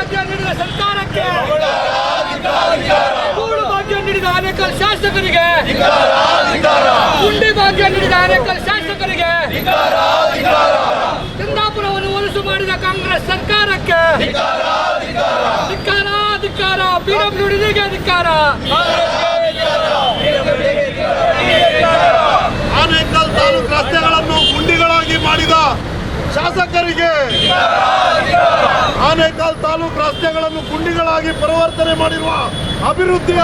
ಭಾಗ್ಯ ನೀಡಿದ ಸರ್ಕಾರಕ್ಕೆ. ಕೂಡು ಭಾಗ್ಯ ನೀಡಿದ ಆನೇಕಲ್ ಶಾಸಕರಿಗೆ. ಗುಂಡಿ ಭಾಗ್ಯ ನೀಡಿದ ಆನೇಕಲ್ ಶಾಸಕರಿಗೆ. ಕುಂದಾಪುರವನ್ನು ಒಲಸು ಮಾಡಿದ ಕಾಂಗ್ರೆಸ್ ಸರ್ಕಾರಕ್ಕೆ. ಧಿಕ್ಕಾರ ಧಿಕ್ಕಾರ ಪಿಡಬ್ಲ್ಯೂಡಿಗೆ ಧಿಕ್ಕಾರ? ಆನೇಕಲ್ ತಾಲೂಕು ರಸ್ತೆಗಳನ್ನು ಗುಂಡಿಗಳಾಗಿ ಮಾಡಿದ ಶಾಸಕರಿಗೆ ಆನೇಕಲ್ ತಾಲೂಕು ರಸ್ತೆಗಳನ್ನು ಗುಂಡಿಗಳಾಗಿ ಪರಿವರ್ತನೆ ಮಾಡಿರುವ ಅಭಿವೃದ್ಧಿಯ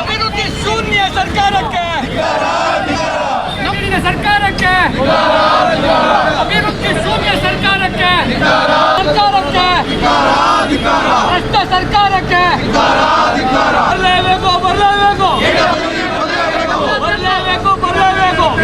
ಅಭಿವೃದ್ಧಿ ಶೂನ್ಯ ಸರ್ಕಾರಕ್ಕೆ! ನಮ್ಮಿನ ಸರ್ಕಾರಕ್ಕೆ! ಅಭಿವೃದ್ಧಿ ಶೂನ್ಯ ಸರ್ಕಾರಕ್ಕೆ! ಸರ್ಕಾರಕ್ಕೆ! ರಸ್ತೆ ಸರ್ಕಾರಕ್ಕೆ! ಬರಲೇಬೇಕು ಬರಲೇಬೇಕು ಬರಲೇಬೇಕು ಸರ್ಕಾರಕ್ಕೆ ಭ್ರಷ್ಟ ಕಾಂಗ್ರೆಸ್ ಸರ್ಕಾರಕ್ಕೆ ಭ್ರಷ್ಟ ಸುಮಂತನವರಿಗೆ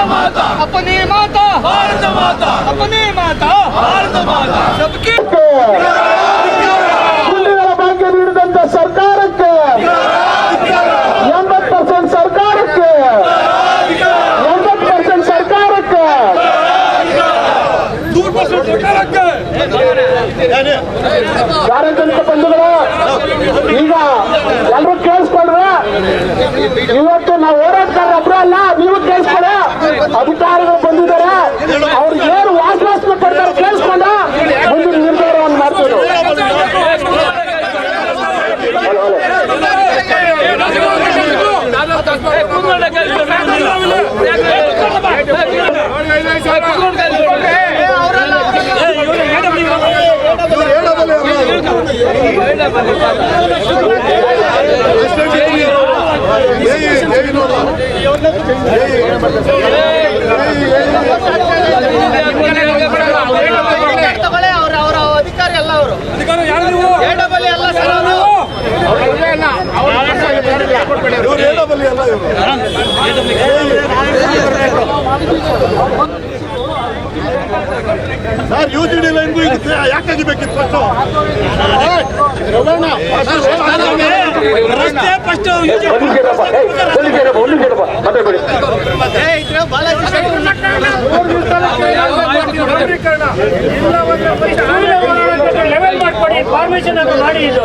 भारत माता। अपनी माता। भारत माता। अपनी माता। भारत माता। सबकी ಏಯ್, ಜೈನವರು. ಏಯ್, ತಗೊಳ್ಳಿ ಅವ್ರ ಅವರ ಅಧಿಕಾರಿ ಅಲ್ಲ ಅವರು ಎಡಬಲಿ ಅಲ್ಲ ಸರ್ ಅವರು ಯು ಜಿ ಡಿ ಲೈನ್ಗೂ ಇದಕ್ಕೆ ಯಾಕೆ ಬೇಕಿತ್ತು ಫಸ್ಟು ಲೆವೆಲ್ ಮಾಡ್ಕೊಡಿ ಫಾರ್ಮೇಶನ್ ಮಾಡಿ ಇದು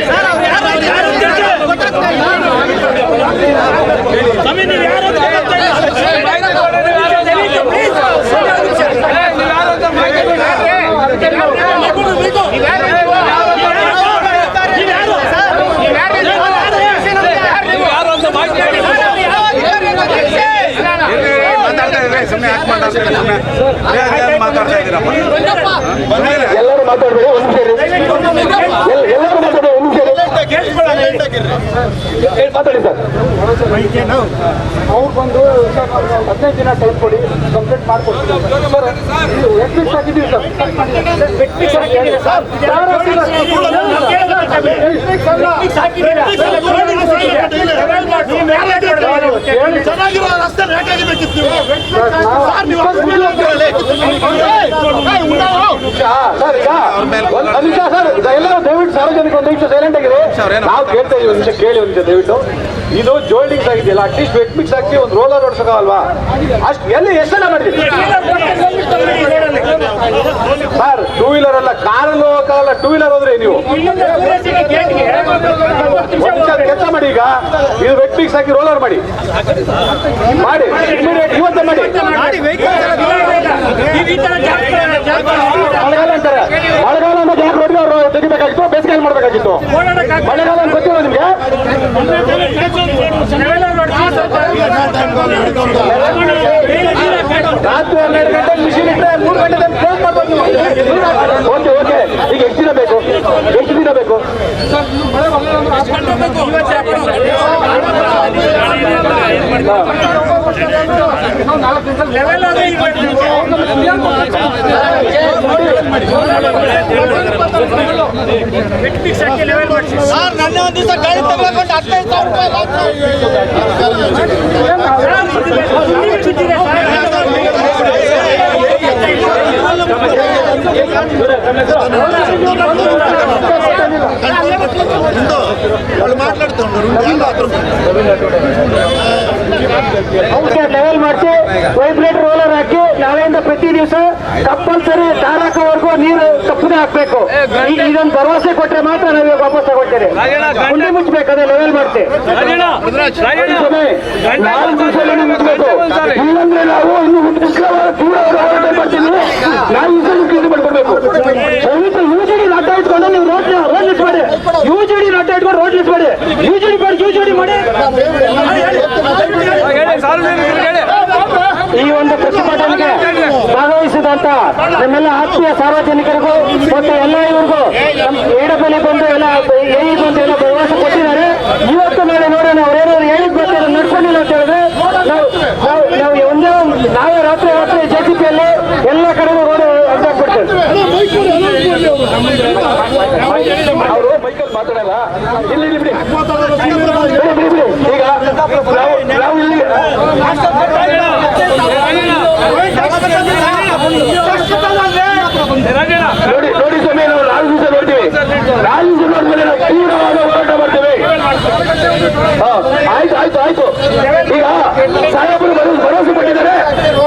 ಯಾರು ಮಾತಾಡ್ಬೇಡಿ ಗೊತ್ತಾಗ್ತಾ ನಿಮಿಷ ಇರಿ. ಇದ್ದೀರಪ್ಪ ಎಲ್ಲರೂ ಮಾತಾಡಿ ಒಂದು ನಿಮಿಷ ಇರಿ. ಹೇಳಿ, ಮಾತಾಡಿ ಸರ್ ಅವ್ರು ಬಂದು ಹದಿನೈದು ದಿನ ಟೈಮ್ ಕೊಡಿ ಕಂಪ್ಲೇಂಟ್ ಮಾಡ್ಕೊಡ್ತೀವಿ ಎಕ್ಸಿಸ್ ಆಗಿದ್ದೀವಿ ಸರ್. ಚೆನ್ನಾಗಿರೋ ರಸ್ತೆ ನೀವು ಸರ್, ಈಗ ಒಂದು ನಿಮಿಷ ಸರ್ ಎಲ್ಲರೂ ದಯವಿಟ್ಟು ಸಾರ್ವಜನಿಕ ಒಂದು ನಿಮಿಷ ಸೈಲೆಂಟ್ ಆಗಿದೆ ನಾವು ಕೇಳ್ತಾ ಇದೀವಿ ಒಂದು ನಿಮಿಷ ಕೇಳಿ ಒಂದು ದಯವಿಟ್ಟು. ಇದು ಜೋಲ್ಡಿಂಗ್ಸ್ ಆಗಿದೆಯಲ್ಲ ಅಟ್ಲೀಸ್ಟ್ ವೆಟ್ ಮಿಕ್ಸ್ ಹಾಕಿ ಒಂದು ರೋಲರ್ ಓಡಿಸೋಕಾಗಲ್ವಾ ಅಷ್ಟು ಎಲ್ಲ ಎಷ್ಟೆಲ್ಲ ಮಾಡಿದ್ರಿ? ಸರ್ ಟೂ ವೀಲರ್ ಅಲ್ಲ ಕಾರಲ್ಲಿ ಹೋಗಕ್ಕಾಗಲ್ಲ ಟೂ ವೀಲರ್ ಹೋದ್ರೆ ನೀವು. ಕೆಲಸ ಮಾಡಿ ಈಗ. ಇದು ವೆಟ್ ಮಿಕ್ಸ್ ಹಾಕಿ ರೋಲರ್ ಮಾಡಿ. ಮಾಡಿ ಇಮಿಡಿಯೇಟ್ ಇವತ್ತೇ ಮಾಡಿ. ಮಳೆಗಾಲ ಅಂತಾರೆ. ಮಳೆಗಾಲ ರೋಡ್ಗೆ ಅವರು ತೆಗಿಬೇಕಾಗಿತ್ತು, ಬೇಸಿಗೆಯಲ್ಲಿ ಮಾಡಬೇಕಾಗಿತ್ತು. ಮಳೆಗಾಲ ಗೊತ್ತಿಲ್ಲ ನಿಮಗೆ? ರಾತ್ರಿ ಹನ್ನೆರಡು ಗಂಟೆ ಮಿಷಿನ್ ಇಟ್ಟರೆ ಮೂರು ಗಂಟೆ ಕ್ಲೋಸ್ ಮಾಡ್ಬೋದು ಓಕೆ ಓಕೆ. ಈಗ ಎಷ್ಟು ದಿನ ಬೇಕು? ಎಷ್ಟು ದಿನ ಬೇಕು? ಹಾ. ಸರ್ ನನ್ನ ಒಂದು ದಿವಸ ಗಾಡಿ ತಗೊಂಡು ಹದಿನೈದು ಸಾವಿರ ರೂಪಾಯಿ ಮಾತಾಡ್ತಾ ಉಂಟು ಲೆವೆಲ್ ಮಾಡಿಸಿ ವೈಬ್ರೇಟರ್ ರೋಲರ್ ಹಾಕಿ ನಾಳೆಯಿಂದ ಪ್ರತಿ ದಿವಸ ಕಂಪಲ್ಸರಿ ತಾರಕವರೆಗೂ ನೀರು ತಪ್ಪದೇ ಹಾಕ್ಬೇಕು. ಇದೊಂದು ಭರವಸೆ ಕೊಟ್ಟರೆ ಮಾತ್ರ ನಾವು ವಾಪಸ್ ತಗೊಳ್ತೇವೆ. ಮುಂದೆ ಮುಚ್ಚಬೇಕು ಅದೇ ಲೆವೆಲ್ ಮಾಡ್ತೆ ನಾಲ್ಕು ದಿವಸದಲ್ಲಿ ಮುಚ್ಚಬೇಕು ಇಲ್ಲಂದ್ರೆ ನಾವು ಇನ್ನು ಹೋರಾಟ ಮಾಡ್ತೀವಿ. ಮಾಡ್ಕೊಡ್ಬೇಕು. ಇಟ್ಕೊಂಡು ನೀವು ರೋಡ್ ರೋಡ್ ಲಿಸ್ಟ್ ಮಾಡಿ. ಯು ಜಿ ಡಿ ನಾಟ ಇಟ್ಕೊಂಡು ರೋಡ್ ಲಿಸ್ಟ್ ಮಾಡಿ. ಯು ಜಿ ಡಿ ಮಾಡಿ ಯು ಜಿ ಡಿ ಮಾಡಿ. ಈ ಒಂದು ಪ್ರತಿಭಟನೆಗೆ ಭಾಗವಹಿಸಿದಂತ ನಮ್ಮೆಲ್ಲ ಆತ್ಮೀಯ ಸಾರ್ವಜನಿಕರಿಗೂ ಮತ್ತು ಎಲ್ಲ ಇವರಿಗೂ ಏಡಬಲಿ ಬಂದು ಎಲ್ಲ ಏಯಿ ಅಂತ ಎಲ್ಲ ಭರವಸೆ ಕೊಟ್ಟಿದ್ದಾರೆ. ಇವತ್ತು ನಾಳೆ ನೋಡೋಣ, ಅವ್ರೇನಾದ್ರು ಹೇಳಿದ್ ಬರ್ತಾರೆ ನಡ್ಕೊಂಡಿಲ್ಲ ಅಂತ ಹೇಳಿದ್ರೆ ನಾವು ಒಂದೇ ಒಂದು- ನಾವೇ ರಾತ್ರಿ ರಾತ್ರಿ ಜೆ ಸಿ ಪಿಯಲ್ಲಿ ಎಲ್ಲ ಕಡೆಗೂ ರೋಡ್ ಅಡ್ಡಾಕ್ಬಿಡ್ತೇವೆ ಅವರು ಮೈಕಲ್ ಮಾತಾಡಲ್ಲ. ಇಲ್ಲಿ ಬಿಡಿ. ಈಗ ನಾವು ನಾವು ಇಲ್ಲಿ ನೋಡಿ ನೋಡಿ ಸ್ವಾಮಿ ನಾವು ನಾಲ್ಕು ದಿವಸ ನೋಡ್ತೀವಿ. ನಾಲ್ಕು ದಿವಸ ನೋಡಿದ್ಮೇಲೆ ನಾವು ತೀವ್ರವಾದ ಹೋರಾಟ ಮಾಡ್ತೇವೆ. ಆಯ್ತು ಆಯ್ತು ಆಯ್ತು. ಈಗ ಸಾಹೇಬರು ಭರವಸೆ ಭರವಸೆ ಕೊಟ್ಟಿದ್ದಾರೆ.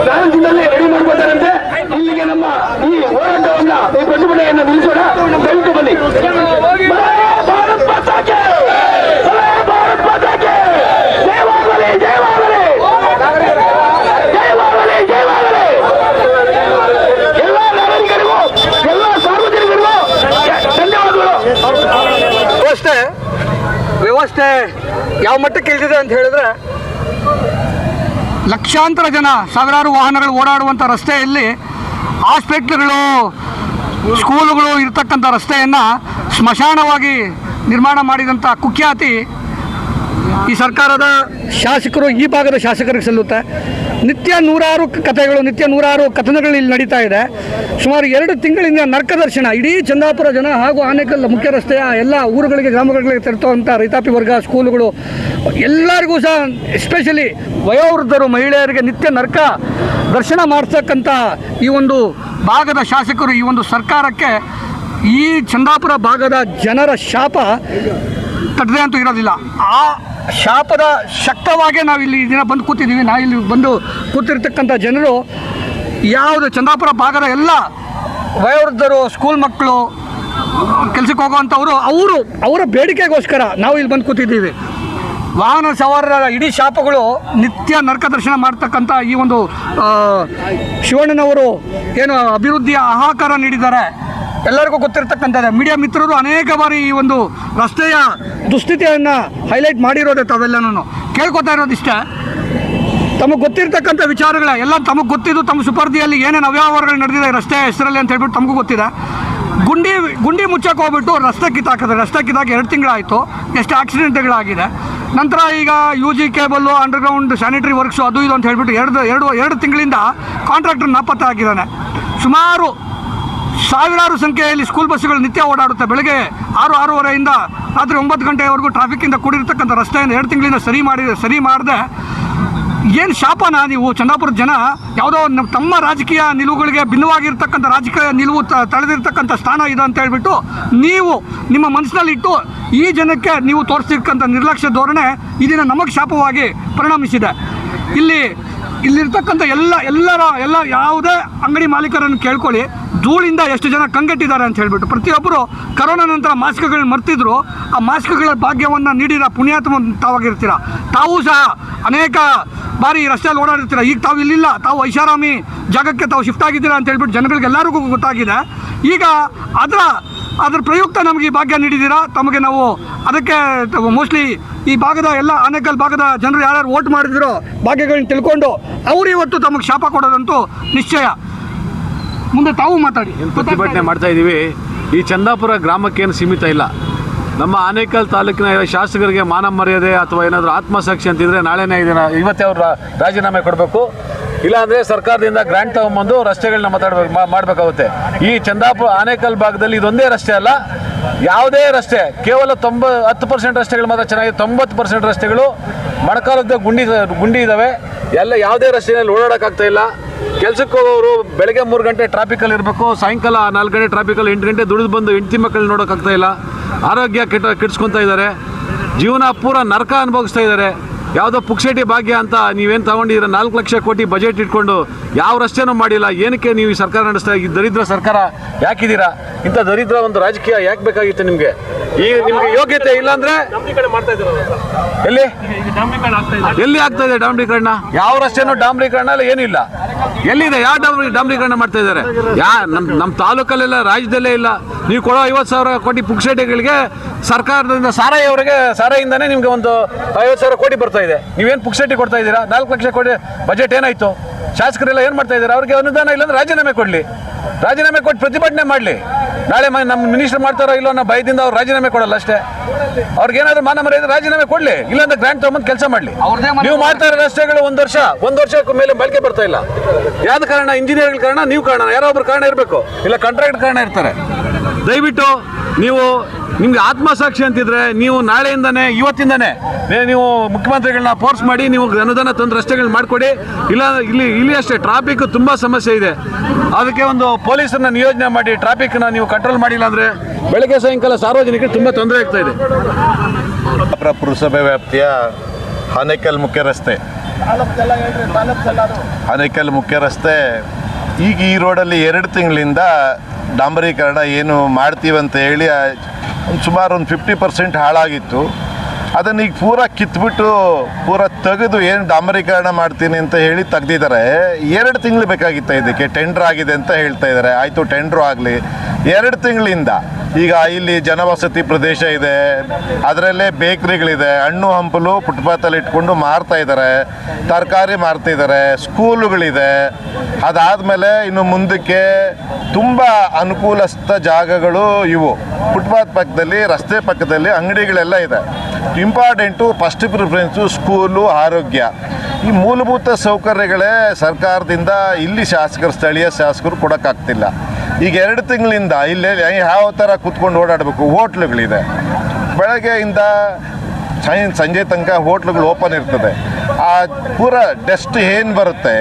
ನಾಲ್ಕು ದಿನದಲ್ಲಿ ರೆಡಿ ಮಾಡ್ಕೊತಾರಂತೆ ಇಲ್ಲಿಗೆ ನಮ್ಮ ಈ ಹೋರಾಟವನ್ನ ಈ ಪ್ರತಿಭಟನೆಯನ್ನ ನಿಲ್ಲಿಸೋಣ ದಯವಿಟ್ಟು ಬನ್ನಿ ಭಾರತ್ ಮಾತಾಕ್ಕೆ ಭಾರತ್ ಮಾತಾಕ್ಕೆ ಜಯವಾಗಲಿ ಜಯವಾಗಲಿ ಜಯವಾಗಲಿ ಜಯವಾಗಲಿ ಎಲ್ಲ ನಾಗರಿಕರಿಗೂ ಎಲ್ಲ ಸಾರ್ವಜನಿಕರಿಗೂ ಧನ್ಯವಾದಗಳು ವ್ಯವಸ್ಥೆ ವ್ಯವಸ್ಥೆ ಯಾವ ಮಟ್ಟಕ್ಕೆ ಇಳಿದಿದೆ ಅಂತ ಹೇಳಿದ್ರೆ ಲಕ್ಷಾಂತರ ಜನ ಸಾವಿರಾರು ವಾಹನಗಳು ಓಡಾಡುವಂಥ ರಸ್ತೆಯಲ್ಲಿ ಹಾಸ್ಪಿಟ್ಲ್ಗಳು, ಸ್ಕೂಲುಗಳು ಇರತಕ್ಕಂಥ ರಸ್ತೆಯನ್ನು ಸ್ಮಶಾನವಾಗಿ ನಿರ್ಮಾಣ ಮಾಡಿದಂಥ ಕುಖ್ಯಾತಿ ಈ ಸರ್ಕಾರದ ಶಾಸಕರು, ಈ ಭಾಗದ ಶಾಸಕರಿಗೆ ಸಲ್ಲುತ್ತೆ. ನಿತ್ಯ ನೂರಾರು ಕಥೆಗಳು, ನಿತ್ಯ ನೂರಾರು ಕಥನಗಳು ಇಲ್ಲಿ ನಡೀತಾ ಇದೆ. ಸುಮಾರು ಎರಡು ತಿಂಗಳಿಂದ ನರ್ಕ ದರ್ಶನ ಇಡೀ ಚಂದಾಪುರ ಜನ ಹಾಗೂ ಆನೇಕಲ್ ಮುಖ್ಯ ರಸ್ತೆಯ ಎಲ್ಲ ಊರುಗಳಿಗೆ, ಗ್ರಾಮಗಳಿಗೆ ತೆರತುವಂಥ ರೈತಾಪಿ ವರ್ಗ, ಸ್ಕೂಲುಗಳು, ಎಲ್ಲರಿಗೂ ಸಹ ಎಸ್ಪೆಷಲಿ ವಯೋವೃದ್ಧರು, ಮಹಿಳೆಯರಿಗೆ ನಿತ್ಯ ನರ್ಕ ದರ್ಶನ ಮಾಡಿಸ್ತಕ್ಕಂಥ ಈ ಒಂದು ಭಾಗದ ಶಾಸಕರು, ಈ ಒಂದು ಸರ್ಕಾರಕ್ಕೆ ಈ ಚಂದಾಪುರ ಭಾಗದ ಜನರ ಶಾಪ ತಟ್ಟದೆ ಅಂತೂ ಇರೋದಿಲ್ಲ. ಆ ಶಾಪದ ಶಕ್ತವಾಗೇ ನಾವು ಇಲ್ಲಿ ದಿನ ಬಂದು ಕೂತಿದ್ದೀವಿ. ನಾವು ಇಲ್ಲಿ ಬಂದು ಕೂತಿರ್ತಕ್ಕಂಥ ಜನರು ಯಾವುದು ಚಂದಾಪುರ ಭಾಗದ ಎಲ್ಲ ವಯೋವೃದ್ಧರು ಸ್ಕೂಲ್ ಮಕ್ಕಳು, ಕೆಲಸಕ್ಕೆ ಹೋಗುವಂಥವರು, ಅವರು, ಅವರ ಬೇಡಿಕೆಗೋಸ್ಕರ ನಾವು ಇಲ್ಲಿ ಬಂದು ಕೂತಿದ್ದೀವಿ. ವಾಹನ ಸವಾರರ ಇಡೀ ಶಾಪಗಳು ನಿತ್ಯ ನರಕ ದರ್ಶನ ಮಾಡ್ತಕ್ಕಂಥ ಈ ಒಂದು ಶಿವಣ್ಣನವರು ಏನು ಅಭಿವೃದ್ಧಿಯ ಆಹಾಕಾರ ನೀಡಿದ್ದಾರೆ. ಎಲ್ಲರಿಗೂ ಗೊತ್ತಿರತಕ್ಕಂಥದ್ದು. ಮೀಡಿಯಾ ಮಿತ್ರರು ಅನೇಕ ಬಾರಿ ಈ ಒಂದು ರಸ್ತೆಯ ದುಸ್ಥಿತಿಯನ್ನು ಹೈಲೈಟ್ ಮಾಡಿರೋದೆ ತಾವೆಲ್ಲನೂ ಕೇಳ್ಕೊತಾ ಇರೋದಿಷ್ಟೇ ತಮಗೆ ಗೊತ್ತಿರತಕ್ಕಂಥ ವಿಚಾರಗಳ, ಎಲ್ಲ ತಮಗೆ ಗೊತ್ತಿದ್ದು ತಮ್ಮ ಸುಪರ್ದಿಯಲ್ಲಿ ಏನೇನು ಅವ್ಯವಹಾರಗಳು ನಡೆದಿದೆ ರಸ್ತೆ ಹೆಸರಲ್ಲಿ ಅಂತ ಹೇಳ್ಬಿಟ್ಟು ತಮಗೂ ಗೊತ್ತಿದೆ. ಗುಂಡಿ ಗುಂಡಿ ಮುಚ್ಚಕ್ಕೆ ಹೋಗ್ಬಿಟ್ಟು ರಸ್ತೆ ಕಿತ್ತಾಕಿದ್ರೆ. ರಸ್ತೆ ಕಿತ್ತಾಕಿ ಎರಡು ತಿಂಗಳಾಯಿತು. ಎಷ್ಟು ಆಕ್ಸಿಡೆಂಟ್ಗಳಾಗಿದೆ ನಂತರ ಈಗ U G cable underground sanitary works ಅದು ಇದು ಅಂತ ಹೇಳ್ಬಿಟ್ಟು ಎರಡು ಎರಡು ಎರಡು ತಿಂಗಳಿಂದ ಕಾಂಟ್ರಾಕ್ಟರ್ ನಾಪತ್ತೆ ಆಗಿದ್ದಾನೆ. ಸುಮಾರು ಸಾವಿರಾರು ಸಂಖ್ಯೆಯಲ್ಲಿ ಸ್ಕೂಲ್ ಬಸ್ಸುಗಳು ನಿತ್ಯ ಓಡಾಡುತ್ತೆ ಬೆಳಗ್ಗೆ ಆರು ಆರೂವರೆಯಿಂದ ರಾತ್ರಿ ಒಂಬತ್ತು ಗಂಟೆವರೆಗೂ ಟ್ರಾಫಿಕ್ಕಿಂದ ಕೂಡಿರ್ತಕ್ಕಂಥ ರಸ್ತೆಯನ್ನು ಎರಡು ತಿಂಗಳಿಂದ ಸರಿ ಮಾಡಿ, ಸರಿ ಮಾಡದೆ ಏನು ಶಾಪನ ನೀವು? ಚಂದಾಪುರದ ಜನ ಯಾವುದೋ ನಮ್ಮ ತಮ್ಮ ರಾಜಕೀಯ ನಿಲುವುಗಳಿಗೆ ಭಿನ್ನವಾಗಿರ್ತಕ್ಕಂಥ ರಾಜಕೀಯ ನಿಲುವು ತಳೆದಿರ್ತಕ್ಕಂಥ ಸ್ಥಾನ ಇದೆ ಅಂತ ಹೇಳ್ಬಿಟ್ಟು ನೀವು ನಿಮ್ಮ ಮನಸ್ಸಿನಲ್ಲಿಟ್ಟು ಈ ಜನಕ್ಕೆ ನೀವು ತೋರಿಸಿರ್ತಕ್ಕಂಥ ನಿರ್ಲಕ್ಷ್ಯ ಧೋರಣೆ ಇದನ್ನು ನಮಗೆ ಶಾಪವಾಗಿ ಪರಿಣಮಿಸಿದೆ. ಇಲ್ಲಿ ಇಲ್ಲಿರ್ತಕ್ಕಂಥ ಎಲ್ಲ, ಎಲ್ಲರ, ಎಲ್ಲ ಯಾವುದೇ ಅಂಗಡಿ ಮಾಲೀಕರನ್ನು ಕೇಳ್ಕೊಳ್ಳಿ. ಧೂಳಿಂದ ಎಷ್ಟು ಜನ ಕಂಗೆಟ್ಟಿದ್ದಾರೆ ಅಂತ ಹೇಳಿಬಿಟ್ಟು. ಪ್ರತಿಯೊಬ್ಬರು ಕರೋನಾ ನಂತರ ಮಾಸ್ಕ್ಗಳನ್ನ ಮರ್ತಿದ್ರು. ಆ ಮಾಸ್ಕ್ಗಳ ಭಾಗ್ಯವನ್ನು ನೀಡಿರೋ ಪುಣ್ಯಾತ್ಮ ತಾವಾಗಿರ್ತೀರ? ತಾವು ಸಹ ಅನೇಕ ಬಾರಿ ರಸ್ತೆಯಲ್ಲಿ ಓಡಾಡಿರ್ತೀರ? ಈಗ ತಾವು ಇಲ್ಲಿಲ್ಲ. ತಾವು ಐಷಾರಾಮಿ ಜಾಗಕ್ಕೆ ತಾವು ಶಿಫ್ಟ್ ಆಗಿದ್ದೀರಾ ಅಂತ ಹೇಳ್ಬಿಟ್ಟು ಜನಗಳಿಗೆ ಎಲ್ಲರಿಗೂ ಗೊತ್ತಾಗಿದೆ. ಈಗ ಅದರ ಅದರ ಪ್ರಯುಕ್ತ ನಮಗೆ ಈ ಭಾಗ್ಯ ನೀಡಿದ್ದೀರಾ? ತಮಗೆ ನಾವು ಅದಕ್ಕೆ ಮೋಸ್ಟ್ಲಿ ಈ ಭಾಗದ ಎಲ್ಲ ಆನೇಕಲ್ ಭಾಗದ ಜನರು ಯಾರ್ಯಾರು ವೋಟ್ ಮಾಡಿದಿರೋ ಭಾಗ್ಯಗಳನ್ನ ತಿಳ್ಕೊಂಡು ಅವರು ಇವತ್ತು ತಮಗೆ ಶಾಪ ಕೊಡೋದಂತೂ ನಿಶ್ಚಯ. ಮುಂದೆ ತಾವು ಮಾತಾಡಿ. ಪ್ರತಿಭಟನೆ ಮಾಡ್ತಾ ಇದ್ದೀವಿ ಈ ಚಂದಾಪುರ ಗ್ರಾಮಕ್ಕೇನು ಸೀಮಿತ ಇಲ್ಲ. ನಮ್ಮ ಆನೇಕಲ್ ತಾಲೂಕಿನ ಶಾಸಕರಿಗೆ ಮಾನ ಮರ್ಯಾದೆ ಅಥವಾ ಏನಾದರೂ ಆತ್ಮಸಾಕ್ಷಿ ಅಂತಿದ್ರೆ ನಾಳೆನೇ ಇದನ್ನ ಇವತ್ತೇ ಅವರು ರಾಜೀನಾಮೆ ಕೊಡಬೇಕು. ಇಲ್ಲಾಂದರೆ ಸರ್ಕಾರದಿಂದ ಗ್ರಾಂಟ್ ತಗೊಂಬಂದು ರಸ್ತೆಗಳನ್ನ ಮಾತಾಡ್ಬೇಕು ಮಾಡಬೇಕಾಗುತ್ತೆ. ಈ ಚಂದಾಪುರ ಆನೇಕಲ್ ಭಾಗದಲ್ಲಿ ಇದೊಂದೇ ರಸ್ತೆ ಅಲ್ಲ, ಯಾವುದೇ ರಸ್ತೆ, ಕೇವಲ ತೊಂಬ ಹತ್ತು ಪರ್ಸೆಂಟ್ ರಸ್ತೆಗಳು ಮಾತ್ರ ಚೆನ್ನಾಗಿದೆ. ತೊಂಬತ್ತು ಪರ್ಸೆಂಟ್ ರಸ್ತೆಗಳು ಮಣಕಾಲದ ಗುಂಡಿ ಗುಂಡಿ ಇದ್ದಾವೆ ಎಲ್ಲ ಯಾವುದೇ ರಸ್ತೆಯಲ್ಲಿ ಓಡಾಡೋಕ್ಕಾಗ್ತಾ ಇಲ್ಲ. ಕೆಲ್ಸಕ್ಕೆ ಹೋಗೋರು ಬೆಳಗ್ಗೆ ಮೂರು ಗಂಟೆ ಟ್ರಾಫಿಕಲ್ಲಿ ಇರಬೇಕು, ಸಾಯಂಕಾಲ ನಾಲ್ಕು ಗಂಟೆ ಟ್ರಾಫಿಕಲ್ಲಿ ಎಂಟು ಗಂಟೆ ದುಡಿದು ಬಂದು ಹೆಂಡತಿ ಮಕ್ಕಳು ನೋಡೋಕ್ಕಾಗ್ತಾ ಇಲ್ಲ. ಆರೋಗ್ಯ ಕೆಟ್ಟ ಕೆಡಿಸ್ಕೊತಾ ಇದ್ದಾರೆ. ಜೀವನ ಪೂರ ನರಕ ಅನುಭವಿಸ್ತಾ ಇದ್ದಾರೆ. ಯಾವುದೋ ಪುಕ್ಷೇಟಿ ಭಾಗ್ಯ ಅಂತ ನೀವೇನು ತಗೊಂಡಿದ್ದೀರ ನಾಲ್ಕು ಲಕ್ಷ ಕೋಟಿ ಬಜೆಟ್ ಇಟ್ಕೊಂಡು ಯಾವ ರಸ್ತೆನೂ ಮಾಡಿಲ್ಲ, ಏನಕ್ಕೆ ನೀವು ಈ ಸರ್ಕಾರ ನಡೆಸ್ತಾ ಈ ದರಿದ್ರ ಸರ್ಕಾರ ಯಾಕಿದ್ದೀರಾ? ಇಂಥ ದರಿದ್ರ ಒಂದು ರಾಜಕೀಯ ಯಾಕೆ ಬೇಕಾಗಿತ್ತು ನಿಮಗೆ? ಈಗ ನಿಮಗೆ ಯೋಗ್ಯತೆ ಇಲ್ಲ ಅಂದರೆ? ಎಲ್ಲಿ? ಎಲ್ಲಿ ಆಗ್ತಾ ಇದೆ ಡಾಂಬ್ರೀಕರಣ? ಯಾವ ರಸ್ತೆನೂ ಡಾಂಬ್ರೀಕರಣ ಏನೂ ಇಲ್ಲ. ಎಲ್ಲಿದೆ? ಯಾವ ಡಾಂಬ್ರಿ ಡಾಂಬ್ರೀಕರಣ ಮಾಡ್ತಾ ಇದ್ದಾರೆ? ಯಾ ನಮ್ಮ ನಮ್ಮ ತಾಲೂಕಲ್ಲೆಲ್ಲ ರಾಜ್ಯದಲ್ಲೇ ಇಲ್ಲ. ನೀವು ಕೊಡೋ ಐವತ್ತು ಸಾವಿರ ಕೋಟಿ ಪುಕ್ಷೇಟಿಗಳಿಗೆ ಸರ್ಕಾರದಿಂದ ಸಾರಾಯಿ ಅವರಿಗೆ ಸಾರಾಯಿಂದನೇ ನಿಮಗೆ ಒಂದು ಐವತ್ತು ಸಾವಿರ ಕೋಟಿ ಬರ್ತಾ ಇದೆ. ನೀವೇನು ಪುಕ್ಸಟ್ಟಿ ಕೊಡ್ತಾ ಇದ್ದೀರಾ? ನಾಲ್ಕು ಲಕ್ಷ ಕೊಡಿ ಬಜೆಟ್ ಏನಾಯ್ತು? ಶಾಸಕರೆಲ್ಲ ಏನು ಮಾಡ್ತಾ ಇದ್ದಾರೆ? ಅವ್ರಿಗೆ ಅನುದಾನ ಇಲ್ಲಾಂದ್ರೆ ರಾಜೀನಾಮೆ ಕೊಡಲಿ. ರಾಜೀನಾಮೆ ಕೊಟ್ಟು ಪ್ರತಿಭಟನೆ ಮಾಡಲಿ. ನಾಳೆ ನಮ್ಮ ಮಿನಿಸ್ಟರ್ ಮಾಡ್ತಾರೋ ಇಲ್ಲೋ ಅನ್ನೋ ಭಯದಿಂದ ಅವ್ರು ರಾಜೀನಾಮೆ ಕೊಡಲ್ಲ ಅಷ್ಟೇ. ಅವ್ರಿಗೇನಾದ್ರೂ ಮಾನ ಮರ್ಯಾದೆ ರಾಜೀನಾಮೆ ಕೊಡಲಿ. ಇಲ್ಲಾಂದ್ರೆ ಗ್ರಾಂಟ್ ತಗೊಂಬಂದು ಕೆಲಸ ಮಾಡಲಿ. ನೀವು ಮಾಡ್ತಾ ಇರೋ ರಸ್ತೆಗಳು ಒಂದು ವರ್ಷ ಒಂದು ವರ್ಷಕ್ಕೂ ಮೇಲೆ ಬಳಕೆ ಬರ್ತಾ ಇಲ್ಲ. ಯಾವ್ದು ಕಾರಣ? ಇಂಜಿನಿಯರ್ಗಳ ಕಾರಣ ನೀವು ಕಾರಣ. ಯಾರೋ ಒಬ್ರು ಕಾರಣ ಇರಬೇಕು. ಇಲ್ಲ ಕಾಂಟ್ರಾಕ್ಟ್ ಕಾರಣ ಇರ್ತಾರೆ. ದಯವಿಟ್ಟು ನೀವು ನಿಮ್ಗೆ ಆತ್ಮಸಾಕ್ಷಿ ಅಂತಿದ್ರೆ ನೀವು ನಾಳೆಯಿಂದನೇ, ಇವತ್ತಿಂದನೇ ನೀವು ಮುಖ್ಯಮಂತ್ರಿಗಳನ್ನ ಫೋರ್ಸ್ ಮಾಡಿ, ನೀವು ಅನುದಾನ ತಂದು ರಸ್ತೆಗಳನ್ನ ಮಾಡಿಕೊಡಿ. ಇಲ್ಲ, ಇಲ್ಲಿ ಇಲ್ಲಿ ಅಷ್ಟೇ ಟ್ರಾಫಿಕ್ ತುಂಬ ಸಮಸ್ಯೆ ಇದೆ. ಅದಕ್ಕೆ ಒಂದು ಪೊಲೀಸರನ್ನ ನಿಯೋಜನೆ ಮಾಡಿ ಟ್ರಾಫಿಕ್ನ ನೀವು ಕಂಟ್ರೋಲ್ ಮಾಡಿಲ್ಲ ಅಂದರೆ ಬೆಳಗ್ಗೆ ಸಾಯಂಕಾಲ ಸಾರ್ವಜನಿಕರಿಗೆ ತುಂಬ ತೊಂದರೆ ಆಗ್ತಾ ಇದೆ. ಪುರಸಭೆ ವ್ಯಾಪ್ತಿಯ ಆನೇಕಲ್ ಮುಖ್ಯ ರಸ್ತೆ. ಆನೇಕಲ್ ಮುಖ್ಯ ರಸ್ತೆ, ಈಗ ಈ ರೋಡಲ್ಲಿ ಎರಡು ತಿಂಗಳಿಂದ ಡಾಂಬರೀಕರಣ ಏನು ಮಾಡ್ತೀವಂತ ಹೇಳಿ ಸುಮಾರು ಒಂದು ಫಿಫ್ಟಿ ಪರ್ಸೆಂಟ್ ಹಾಳಾಗಿತ್ತು. ಅದನ್ನು ಈಗ ಪೂರ ಕಿತ್ಬಿಟ್ಟು ಪೂರ ತೆಗೆದು ಏನು ಡಾಮರೀಕರಣ ಮಾಡ್ತೀನಿ ಅಂತ ಹೇಳಿ ತೆಗ್ದಿದ್ದಾರೆ. ಎರಡು ತಿಂಗಳು ಬೇಕಾಗಿತ್ತು ಇದಕ್ಕೆ ಟೆಂಡರ್ ಆಗಿದೆ ಅಂತ ಹೇಳ್ತಾ ಇದ್ದಾರೆ. ಆಯಿತು ಟೆಂಡ್ರು ಆಗಲಿ. ಎರಡು ತಿಂಗಳಿಂದ ಈಗ ಇಲ್ಲಿ ಜನವಸತಿ ಪ್ರದೇಶ ಇದೆ, ಅದರಲ್ಲೇ ಬೇಕ್ರಿಗಳಿದೆ, ಹಣ್ಣು ಹಂಪಲು ಫುಟ್ಪಾತಲ್ಲಿ ಇಟ್ಕೊಂಡು ಮಾರ್ತಾ ಇದ್ದಾರೆ, ತರಕಾರಿ ಮಾರ್ತಾ ಇದ್ದಾರೆ, ಸ್ಕೂಲುಗಳಿದೆ. ಅದಾದಮೇಲೆ ಇನ್ನು ಮುಂದಕ್ಕೆ ತುಂಬ ಅನುಕೂಲಸ್ಥ ಜಾಗಗಳು ಇವು. ಫುಟ್ಪಾತ್ ಪಕ್ಕದಲ್ಲಿ, ರಸ್ತೆ ಪಕ್ಕದಲ್ಲಿ ಅಂಗಡಿಗಳೆಲ್ಲ ಇದೆ. ಇಂಪಾರ್ಟೆಂಟು ಫಸ್ಟ್ ಪ್ರಿಫರೆನ್ಸು ಸ್ಕೂಲು, ಆರೋಗ್ಯ. ಈ ಮೂಲಭೂತ ಸೌಕರ್ಯಗಳೇ ಸರ್ಕಾರದಿಂದ ಇಲ್ಲಿ ಶಾಸಕರು, ಸ್ಥಳೀಯ ಶಾಸಕರು ಕೊಡೋಕ್ಕಾಗ್ತಿಲ್ಲ. ಈಗ ಎರಡು ತಿಂಗಳಿಂದ ಇಲ್ಲೇ ಯಾವ ಥರ ಕೂತ್ಕೊಂಡು ಓಡಾಡಬೇಕು? ಹೋಟ್ಲುಗಳಿದೆ. ಬೆಳಗ್ಗೆಯಿಂದ ಸಂಜೆ ತನಕ ಹೋಟ್ಲುಗಳು ಓಪನ್ ಇರ್ತದೆ. ಆ ಪೂರ ಡಸ್ಟ್ ಏನು ಬರುತ್ತೆ,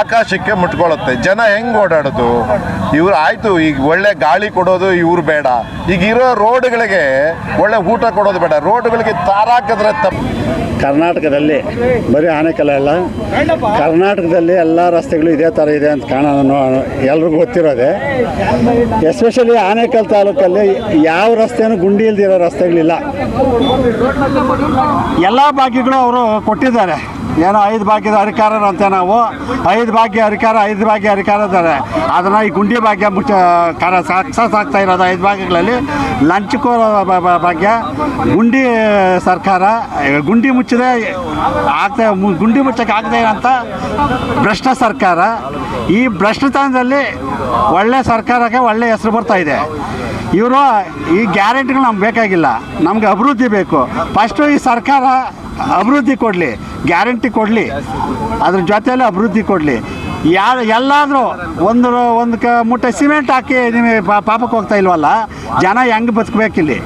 ಆಕಾಶಕ್ಕೆ ಮುಟ್ಕೊಳ್ಳುತ್ತೆ. ಜನ ಹೆಂಗೆ ಓಡಾಡೋದು? ಇವ್ರು ಆಯಿತು, ಈಗ ಒಳ್ಳೆ ಗಾಳಿ ಕೊಡೋದು ಇವ್ರು ಬೇಡ. ಈಗ ಇರೋ ರೋಡ್ಗಳಿಗೆ ಒಳ್ಳೆ ಊಟ ಕೊಡೋದು ಬೇಡ. ರೋಡ್ಗಳಿಗೆ ತಾರಾಕಿದ್ರೆ ತಪ್ಪು. ಕರ್ನಾಟಕದಲ್ಲಿ ಬರೀ ಆನೆಕಲ್ಲ ಅಲ್ಲ, ಕರ್ನಾಟಕದಲ್ಲಿ ಎಲ್ಲ ರಸ್ತೆಗಳು ಇದೇ ಥರ ಇದೆ ಅಂತ ಕಾಣೋದು ಎಲ್ರಿಗೂ ಗೊತ್ತಿರೋದೆ. ಎಸ್ಪೆಷಲಿ ಆನೇಕಲ್ ತಾಲೂಕಲ್ಲಿ ಯಾವ ರಸ್ತೆನೂ ಗುಂಡಿ ಇಲ್ದಿರೋ ರಸ್ತೆಗಳಿಲ್ಲ. ಎಲ್ಲ ಬಾಗಿಗಳು ಅವರು ಕೊಟ್ಟಿದ್ದಾರೆ. ಏನೋ ಐದು ಭಾಗ್ಯದ ಅಧಿಕಾರರು ಅಂತ ನಾವು. ಐದು ಭಾಗ್ಯ ಅಧಿಕಾರ, ಐದು ಭಾಗ್ಯ ಅಧಿಕಾರ ಅಂತಾರೆ ಅದನ್ನು ಈ ಗುಂಡಿ ಭಾಗ್ಯ ಮುಚ್ಚ, ಕಾರ ಸಕ್ಸಸ್ ಆಗ್ತಾ ಇರೋದು ಐದು ಭಾಗ್ಯಗಳಲ್ಲಿ. ಲಂಚಕೋರ ಭಾಗ್ಯ. ಗುಂಡಿ ಸರ್ಕಾರ, ಗುಂಡಿ ಮುಚ್ಚಿದೆ ಆಗ್ತಾ, ಗುಂಡಿ ಮುಚ್ಚಕ್ಕೆ ಆಗದೆ ಅಂತ ಭ್ರಷ್ಟ ಸರ್ಕಾರ. ಈ ಭ್ರಷ್ಟತನದಲ್ಲಿ ಒಳ್ಳೆ ಸರ್ಕಾರಕ್ಕೆ ಒಳ್ಳೆ ಹೆಸರು ಬರ್ತಾ ಇದೆ. ಇವರು ಈ ಗ್ಯಾರಂಟಿಗಳು ನಮ್ಗೆ ಬೇಕಾಗಿಲ್ಲ. ನಮ್ಗೆ ಅಭಿವೃದ್ಧಿ ಬೇಕು. ಫಸ್ಟು ಈ ಸರ್ಕಾರ ಅಭಿವೃದ್ಧಿ ಕೊಡಲಿ, ಗ್ಯಾರಂಟಿ ಕೊಡಲಿ, ಅದ್ರ ಜೊತೆಯಲ್ಲಿ ಅಭಿವೃದ್ಧಿ ಕೊಡಲಿ. ಯಾರು, ಎಲ್ಲಾದರೂ ಒಂದು ಒಂದು ಕ ಮುಟ್ಟೆ ಸಿಮೆಂಟ್ ಹಾಕಿ ನಿಮಗೆ ಪಾಪಕ್ಕೆ ಹೋಗ್ತಾ ಇಲ್ವಲ್ಲ? ಜನ ಹೆಂಗೆ ಬದುಕಬೇಕಿಲ್ಲಿ?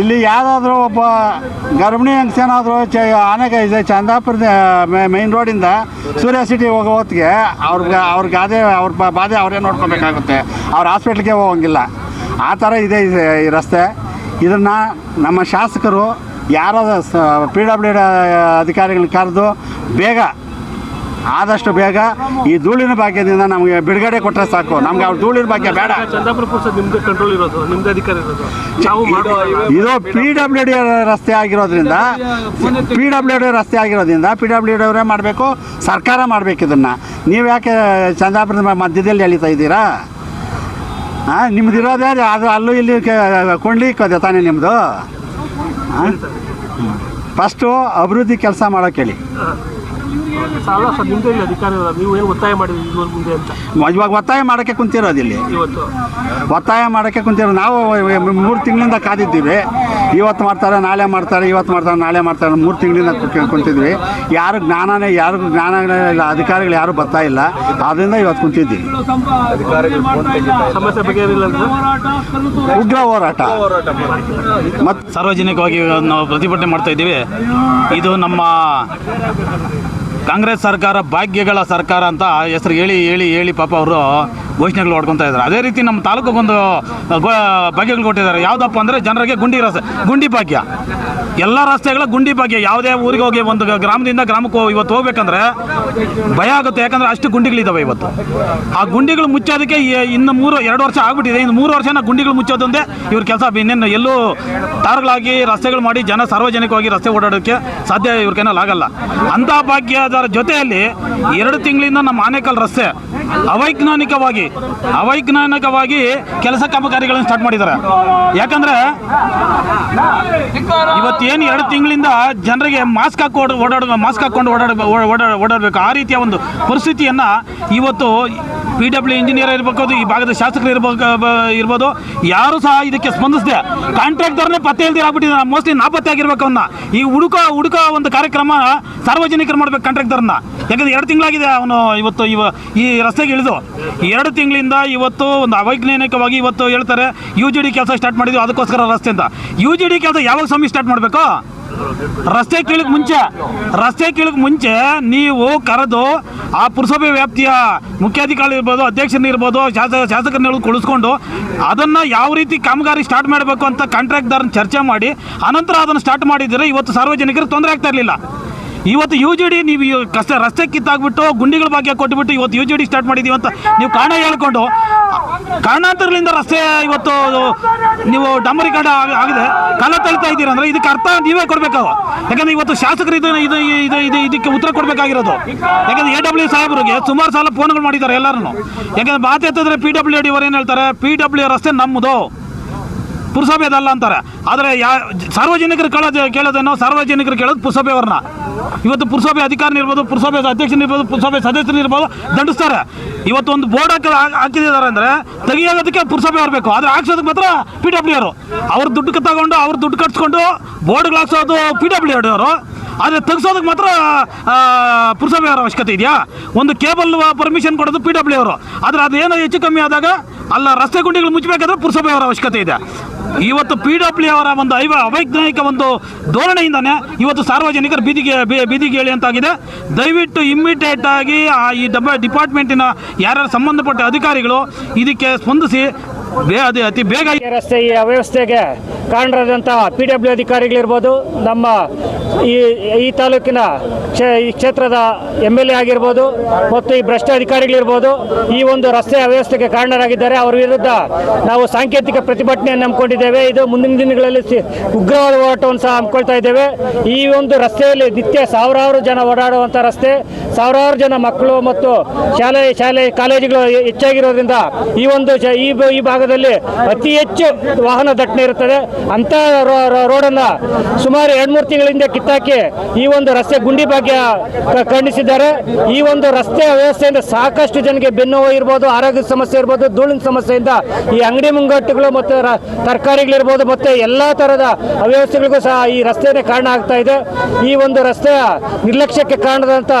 ಇಲ್ಲಿ ಯಾವುದಾದ್ರೂ ಒಬ್ಬ ಗರ್ಭಿಣಿ ಹೆಂಗಸೇನಾದರೂ ಚ, ಆನೆಗೆ ಇದೆ, ಚಂದಾಪುರದ ಮೈನ್ ರೋಡಿಂದ ಸೂರ್ಯ ಸಿಟಿ ಹೋಗೋ ಹೊತ್ತಿಗೆ ಅವ್ರಿಗೆ ಅವ್ರ ಗಾದೆ ಅವ್ರ ಬಾಧೆ ಅವರೇ ನೋಡ್ಕೊಬೇಕಾಗುತ್ತೆ. ಅವ್ರ ಹಾಸ್ಪಿಟ್ಲಿಗೆ ಹೋಗಂಗಿಲ್ಲ. ಆ ಥರ ಇದೆ ಈ ರಸ್ತೆ. ಇದನ್ನು ನಮ್ಮ ಶಾಸಕರು ಯಾರೋ ಪಿ ಡಬ್ಲ್ಯೂ ಡಿ ಅಧಿಕಾರಿಗಳನ್ನ ಕರೆದು ಬೇಗ ಆದಷ್ಟು ಬೇಗ ಈ ಧೂಳಿನ ಭಾಗ್ಯದಿಂದ ನಮಗೆ ಬಿಡುಗಡೆ ಕೊಟ್ಟರೆ ಸಾಕು. ನಮ್ಗೆ ಅವ್ರ ಧೂಳಿನ ಭಾಗ್ಯ ಬೇಡ. ಕಂಟ್ರೋಲ್ ಇರೋದು ಅಧಿಕಾರ ಇದು ಪಿ ಡಬ್ಲ್ಯೂ ಡಿ ರಸ್ತೆ ಆಗಿರೋದ್ರಿಂದ ಪಿ ಡಬ್ಲ್ಯೂ ಡಿ ರಸ್ತೆ ಆಗಿರೋದ್ರಿಂದ ಪಿ ಡಬ್ಲ್ಯೂ ಡಿ ಅವರೇ ಮಾಡಬೇಕು ಸರ್ಕಾರ ಮಾಡಬೇಕು ಇದನ್ನು. ನೀವು ಯಾಕೆ ಚಂದಾಪುರದ ಮಧ್ಯದಲ್ಲಿ ಎಳಿತಾ ಇದ್ದೀರಾ? ಹಾಂ ನಿಮ್ದು ಇರೋದೇ ಅದು ಅಲ್ಲೂ ಇಲ್ಲಿ ಕೊಂಡ್ಲಿಕ್ಕೆ ತಾನೇ ನಿಮ್ಮದು ಫಸ್ಟು ಅಭಿವೃದ್ಧಿ ಕೆಲಸ ಮಾಡೋಕೆ ಹೇಳಿ ಅಲ್ಲ ಸರ್ ನಿಮ್ದೇ ಇಲ್ಲಿ ಅಧಿಕಾರ ನೀವು ಏನು ಒತ್ತಾಯ ಮಾಡಿದ್ರಿ ಇದುವರೆಗೂ ಮುಂದೆ ಅಂತ? ಇವಾಗ ಒತ್ತಾಯ ಮಾಡೋಕ್ಕೆ ಕುಂತಿರೋದು ಇಲ್ಲಿ. ಇವತ್ತು? ಒತ್ತಾಯ ಮಾಡೋಕ್ಕೆ ಕುಂತಿರೋ ನಾವು ಮೂರು ತಿಂಗಳಿಂದ ಕಾದಿದ್ದೀವಿ. ಇವತ್ತು ಮಾಡ್ತಾರೆ ನಾಳೆ ಮಾಡ್ತಾರೆ ಇವತ್ತು ಮಾಡ್ತಾರೆ ನಾಳೆ ಮಾಡ್ತಾರೆ ಮೂರು ತಿಂಗಳಿಂದ ಕುಂತಿದ್ವಿ. ಯಾರು ಜ್ಞಾನನೇ ಯಾರಿಗೂ ಜ್ಞಾನ ಇಲ್ಲ ಅಧಿಕಾರಿಗಳು ಯಾರು ಬರ್ತಾ ಇಲ್ಲ. ಆದ್ದರಿಂದ ಇವತ್ತು ಕುಂತಿದ್ದೀವಿ. ಸಮಸ್ಯೆ ಬಗೆಹರಿಲ್ಲ ಅಂದ್ರೆ? ಉಗ್ರ ಹೋರಾಟ. ಮತ್ತು ಸಾರ್ವಜನಿಕವಾಗಿ ನಾವು ಪ್ರತಿಭಟನೆ ಮಾಡ್ತಾ ಇದ್ದೀವಿ. ಇದು ನಮ್ಮ ಕಾಂಗ್ರೆಸ್ ಸರ್ಕಾರ ಭಾಗ್ಯಗಳ ಸರ್ಕಾರ ಅಂತ ಹೆಸರು ಹೇಳಿ ಹೇಳಿ ಹೇಳಿ ಪಾಪ ಅವರು ಘೋಷಣೆಗಳು ಹೊಡ್ಕೊತಾ ಇದ್ದಾರೆ. ಅದೇ ರೀತಿ ನಮ್ಮ ತಾಲೂಕಿಗೊಂದು ಭಾಗ್ಯಗಳು ಕೊಟ್ಟಿದ್ದಾರೆ. ಯಾವುದಪ್ಪ ಅಂದರೆ ಜನರಿಗೆ ಗುಂಡಿ ರಸ್ತೆ ಗುಂಡಿ ಭಾಗ್ಯ. ಎಲ್ಲ ರಸ್ತೆಗಳ ಗುಂಡಿ ಭಾಗ್ಯ. ಯಾವುದೇ ಊರಿಗೆ ಹೋಗಿ ಒಂದು ಗ್ರಾಮದಿಂದ ಗ್ರಾಮಕ್ಕೆ ಇವತ್ತು ಹೋಗ್ಬೇಕಂದ್ರೆ ಭಯ ಆಗುತ್ತೆ. ಯಾಕಂದ್ರೆ ಅಷ್ಟು ಗುಂಡಿಗಳಿದ್ದಾವೆ ಇವತ್ತು. ಆ ಗುಂಡಿಗಳು ಮುಚ್ಚೋದಕ್ಕೆ ಇನ್ನು ಮೂರು, ಎರಡು ವರ್ಷ ಆಗ್ಬಿಟ್ಟಿದೆ. ಇನ್ನು ಮೂರು ವರ್ಷನ ಗುಂಡಿಗಳು ಮುಚ್ಚೋದೊಂದೇ ಇವ್ರ ಕೆಲಸ ಇನ್ನೇನು ಎಲ್ಲೂ ಟಾರ್ಗಳಾಗಿ ರಸ್ತೆಗಳು ಮಾಡಿ ಜನ ಸಾರ್ವಜನಿಕವಾಗಿ ರಸ್ತೆ ಓಡಾಡೋಕ್ಕೆ ಸಾಧ್ಯ ಇವ್ರ ಕೈನಲ್ಲಿ ಆಗಲ್ಲ. ಅಂಥ ಭಾಗ್ಯದ ಜೊತೆಯಲ್ಲಿ ಎರಡು ತಿಂಗಳಿಂದ ನಮ್ಮ ಆನೇಕಲ್ ರಸ್ತೆ ಅವೈಜ್ಞಾನಿಕವಾಗಿ ಅವೈಜ್ಞಾನಿಕವಾಗಿ ಕೆಲಸ ಕಾಮಗಾರಿಗಳನ್ನು ಸ್ಟಾರ್ಟ್ ಮಾಡಿದ್ದಾರೆ. ಯಾಕಂದ್ರೆ ಇವತ್ತೇನು ಎರಡು ತಿಂಗಳಿಂದ ಜನರಿಗೆ ಮಾಸ್ಕ್ ಹಾಕೊಂಡು ಓಡಾಡ ಮಾಸ್ಕ್ ಹಾಕೊಂಡು ಓಡಾಡ ಓಡಾಡ, ಓಡಾಡಬೇಕು. ಆ ರೀತಿಯ ಒಂದು ಪರಿಸ್ಥಿತಿಯನ್ನ ಇವತ್ತು ಪಿ ಡಬ್ಲ್ಯೂ ಇಂಜಿನಿಯರ್ ಇರಬೇಕು ಈ ಭಾಗದ ಶಾಸಕರು ಇರಬೇಕು ಇರ್ಬೋದು. ಯಾರು ಸಹ ಇದಕ್ಕೆ ಸ್ಪಂದಿಸದೆ. ಕಾಂಟ್ರಾಕ್ಟರ್ನೇ ಪತ್ತೆ ಇಲ್ದಿರ ಆಗ್ಬಿಟ್ಟಿದೆ ಮೋಸ್ಟ್ಲಿ ನಾಪತ್ತೆ ಆಗಿರ್ಬೇಕು ಅವನ್ನ ಈ ಹುಡುಕ ಹುಡುಕ ಒಂದು ಕಾರ್ಯಕ್ರಮ ಸಾರ್ವಜನಿಕರು ಮಾಡ್ಬೇಕು ಕಾಂಟ್ರಾಕ್ಟರ್ನ. ಯಾಕಂದ್ರೆ ಎರಡು ತಿಂಗಳಾಗಿದೆ ಅವನು ಇವತ್ತು ಇವ ಈ ರಸ್ತೆಗೆ ಇಳಿದು ಎರಡು ತಿಂಗಳಿಂದ ಇವತ್ತು ಒಂದು ಅವೈಜ್ಞಾನಿಕವಾಗಿ ಇವತ್ತು ಹೇಳ್ತಾರೆ ಯು ಜಿ ಡಿ ಕೆಲಸ ಸ್ಟಾರ್ಟ್ ಮಾಡಿದ್ವಿ, ಅದಕ್ಕೋಸ್ಕರ ರಸ್ತೆ ಅಂತ. ಯು ಜಿ ಡಿ ಕೆಲಸ ಯಾವಾಗ ಸ್ವಾಮಿ ಸ್ಟಾರ್ಟ್ ಮಾಡಬೇಕು? ರಸ್ತೆ ಕೀಳಕ್ಕೆ ಮುಂಚೆ. ರಸ್ತೆ ಕೀಳಕ್ಕೆ ಮುಂಚೆ ನೀವು ಕರೆದು ಆ ಪುರಸಭೆ ವ್ಯಾಪ್ತಿಯ ಮುಖ್ಯಾಧಿಕಾರಿ ಇರ್ಬೋದು, ಅಧ್ಯಕ್ಷರನ್ನ ಇರ್ಬೋದು ಶಾಸಕ ಶಾಸಕರನ್ನ ಕುಳಿಸ್ಕೊಂಡು ಅದನ್ನ ಯಾವ ರೀತಿ ಕಾಮಗಾರಿ ಸ್ಟಾರ್ಟ್ ಮಾಡಬೇಕು ಅಂತ ಕಾಂಟ್ರಾಕ್ಟರ್ನ ಚರ್ಚೆ ಮಾಡಿ, ಅನಂತರ ಅದನ್ನು ಸ್ಟಾರ್ಟ್ ಮಾಡಿದರೆ ಇವತ್ತು ಸಾರ್ವಜನಿಕರಿಗೆ ತೊಂದರೆ ಆಗ್ತಾ ಇರಲಿಲ್ಲ. ಇವತ್ತು ಯು ಜಿ ಡಿ ನೀವು ಕಷ್ಟ ರಸ್ತೆ ಕಿತ್ತಾಗ್ಬಿಟ್ಟು, ಗುಂಡಿಗಳ ಭಾಗ್ಯ ಕೊಟ್ಬಿಟ್ಟು ಇವತ್ತು ಯು ಜಿ ಡಿ ಸ್ಟಾರ್ಟ್ ಮಾಡಿದೀವಿ ಅಂತ ನೀವು ಕಾರಣ ಹೇಳ್ಕೊಂಡು, ಕಾರಣಾಂತರಗಳಿಂದ ರಸ್ತೆ ಇವತ್ತು ನೀವು ಡಾಂಬರೀಕರಣ ಆಗ- ಆಗಿದೆ. ಕಾಲ ತಳ್ತಾ ಇದ್ದೀರ ಅಂದ್ರೆ ಇದಕ್ಕೆ ಅರ್ಥ ನೀವೇ ಕೊಡಬೇಕು ಯಾಕಂದ್ರೆ ಇವತ್ತು ಶಾಸಕರು ಇದು ಇದು ಇದು ಇದು, ಇದಕ್ಕೆ ಉತ್ತರ ಕೊಡಬೇಕಾಗಿರೋದು. ಯಾಕಂದ್ರೆ ಎ ಡಬ್ಲ್ಯೂ ಸಾಹೇಬ್ರಿಗೆ ಸುಮಾರು ಸಲ ಫೋನ್ಗಳು ಮಾಡಿದ್ದಾರೆ ಎಲ್ಲರೂ ಯಾಕಂದ್ರೆ ಮಾತು ಎತ್ತಿದ್ರೆ ಪಿ ಡಬ್ಲ್ಯೂ ಡಿ ಅವ್ರು ಏನು ಹೇಳ್ತಾರೆ? ಪಿ ಡಬ್ಲ್ಯೂ ರಸ್ತೆ ನಮ್ಮದು. ಪುರಸಭೆದಲ್ಲ ಅಂತಾರೆ. ಆದರೆ ಯಾ, ಸಾರ್ವಜನಿಕರು ಕೇಳೋದು, ಕೇಳೋದೇನೋ ಸಾರ್ವಜನಿಕರು ಕೇಳೋದು ಪುರಸಭೆಯವ್ರನ್ನ ಇವತ್ತು ಪುರಸಭೆ ಅಧಿಕಾರಿ ಇರ್ಬೋದು, ಪುರಸಭೆ ಅಧ್ಯಕ್ಷನಿರ್ಬೋದು ಪುರಸಭೆ ಸದಸ್ಯರಿರ್ಬೋದು ದಂಡಿಸ್ತಾರೆ. ಇವತ್ತು ಒಂದು ಬೋರ್ಡ್ ಹಾಕಿ ಹಾಕಿದ್ದಾರೆ ಅಂದರೆ ತೆಗಿಯೋದಕ್ಕೆ ಪುರಸಭೆ ಬರಬೇಕು ಆದರೆ ಹಾಕ್ಸೋದಕ್ಕೆ ಮಾತ್ರ ಪಿ ಡಬ್ಲ್ಯೂ ಅವರು. ಅವ್ರ ದುಡ್ಡು ತಗೊಂಡು ಅವ್ರ ದುಡ್ಡು ಕಟ್ಸ್ಕೊಂಡು ಬೋರ್ಡ್ಗಳು ಹಾಕ್ಸೋದು ಪಿ ಡಬ್ಲ್ಯೂ ಅವರು. ಆದರೆ ತೆಗ್ಸೋದಕ್ಕೆ ಮಾತ್ರ ಪುರಸಭೆ ಅವರ ಅವಶ್ಯಕತೆ ಇದೆಯಾ? ಒಂದು ಕೇಬಲ್ ಪರ್ಮಿಷನ್ ಕೊಡೋದು ಪಿ ಡಬ್ಲ್ಯೂ ಅವರು. ಆದರೆ ಅದೇನೋ ಹೆಚ್ಚು ಕಮ್ಮಿ ಆದಾಗ, ಅಲ್ಲ ರಸ್ತೆ ಗುಂಡಿಗಳು ಮುಚ್ಚಬೇಕಾದ್ರೆ ಪುರಸಭೆಯವರ ಅವಶ್ಯಕತೆ ಇದೆ. ಇವತ್ತು ಪಿ ಡಬ್ಲ್ಯೂ ಅವರ ಒಂದು ಐವ ಅವೈಜ್ಞಾನಿಕ ಒಂದು ಧೋರಣೆಯಿಂದಾನೆ ಇವತ್ತು ಸಾರ್ವಜನಿಕರು ಬೀದಿಗೆ ಬೀದಿಗೆ ಹೇಳಿ ಅಂತಾಗಿದೆ ದಯವಿಟ್ಟು ಇಮ್ಮಿಡಿಯೇಟ್ ಆಗಿ ಆ ಈ ಡಬ್ಬ ಡಿಪಾರ್ಟ್ಮೆಂಟಿನ ಯಾರ್ಯಾರು ಸಂಬಂಧಪಟ್ಟ ಅಧಿಕಾರಿಗಳು ಇದಕ್ಕೆ ಸ್ಪಂದಿಸಿ ಬೇ ಅತಿ ಬೇಗ ರಸ್ತೆ ಈ ಅವ್ಯವಸ್ಥೆಗೆ ಕಾರಣರಾದಂಥ ಪಿ ಡಬ್ಲ್ಯೂ ಅಧಿಕಾರಿಗಳಿರ್ಬೋದು, ನಮ್ಮ ಈ ಈ ತಾಲೂಕಿನ ಈ ಕ್ಷೇತ್ರದ ಎಂ ಎಲ್ ಎ ಆಗಿರ್ಬೋದು, ಮತ್ತು ಈ ಭ್ರಷ್ಟ ಅಧಿಕಾರಿಗಳಿರ್ಬೋದು, ಈ ಒಂದು ರಸ್ತೆ ಅವ್ಯವಸ್ಥೆಗೆ ಕಾರಣರಾಗಿದ್ದಾರೆ. ಅವರ ವಿರುದ್ಧ ನಾವು ಸಾಂಕೇತಿಕ ಪ್ರತಿಭಟನೆಯನ್ನು ಹಮ್ಮಿಕೊಂಡಿದ್ದೇವೆ. ಇದು ಮುಂದಿನ ದಿನಗಳಲ್ಲಿ ಉಗ್ರವಾದ ಹೋರಾಟವನ್ನು ಸಹ ಹಮ್ಮಿಕೊಳ್ತಾ ಇದ್ದೇವೆ. ಈ ಒಂದು ರಸ್ತೆಯಲ್ಲಿ ನಿತ್ಯ ಸಾವಿರಾರು ಜನ ಓಡಾಡುವಂಥ ರಸ್ತೆ, ಸಾವಿರಾರು ಜನ ಮಕ್ಕಳು ಮತ್ತು ಶಾಲೆ ಶಾಲೆ, ಕಾಲೇಜುಗಳು ಹೆಚ್ಚಾಗಿರೋದ್ರಿಂದ ಈ ಒಂದು ಈ ಭಾಗದಲ್ಲಿ ಅತಿ ಹೆಚ್ಚು ವಾಹನ ದಟ್ಟಣೆ ಇರುತ್ತದೆ. ಅಂತ ರೋಡನ್ನ ಸುಮಾರು ಎರಡು ಮೂರು ತಿಂಗಳಿಂದ ಕಿತ್ತಾಕಿ ಈ ಒಂದು ರಸ್ತೆ ಗುಂಡಿ ಭಾಗ್ಯ ಖಂಡಿಸಿದ್ದಾರೆ. ಈ ಒಂದು ರಸ್ತೆ ವ್ಯವಸ್ಥೆಯಿಂದ ಸಾಕಷ್ಟು ಜನಕ್ಕೆ ಬೆನ್ನು ನೋವು ಇರ್ಬೋದು ಆರೋಗ್ಯ ಸಮಸ್ಯೆ ಇರ್ಬೋದು, ಧೂಳಿನ ಸಮಸ್ಯೆಯಿಂದ ಈ ಅಂಗಡಿ ಮುಂಗಟ್ಟುಗಳು ಮತ್ತು ತರಕಾರಿಗಳಿರ್ಬೋದು ಮತ್ತು ಎಲ್ಲ ಥರದ ಅವ್ಯವಸ್ಥೆಗಳಿಗೂ ಸಹ ಈ ರಸ್ತೆನೇ ಕಾರಣ ಆಗ್ತಾ ಇದೆ. ಈ ಒಂದು ರಸ್ತೆಯ ನಿರ್ಲಕ್ಷ್ಯಕ್ಕೆ ಕಾರಣದಂಥ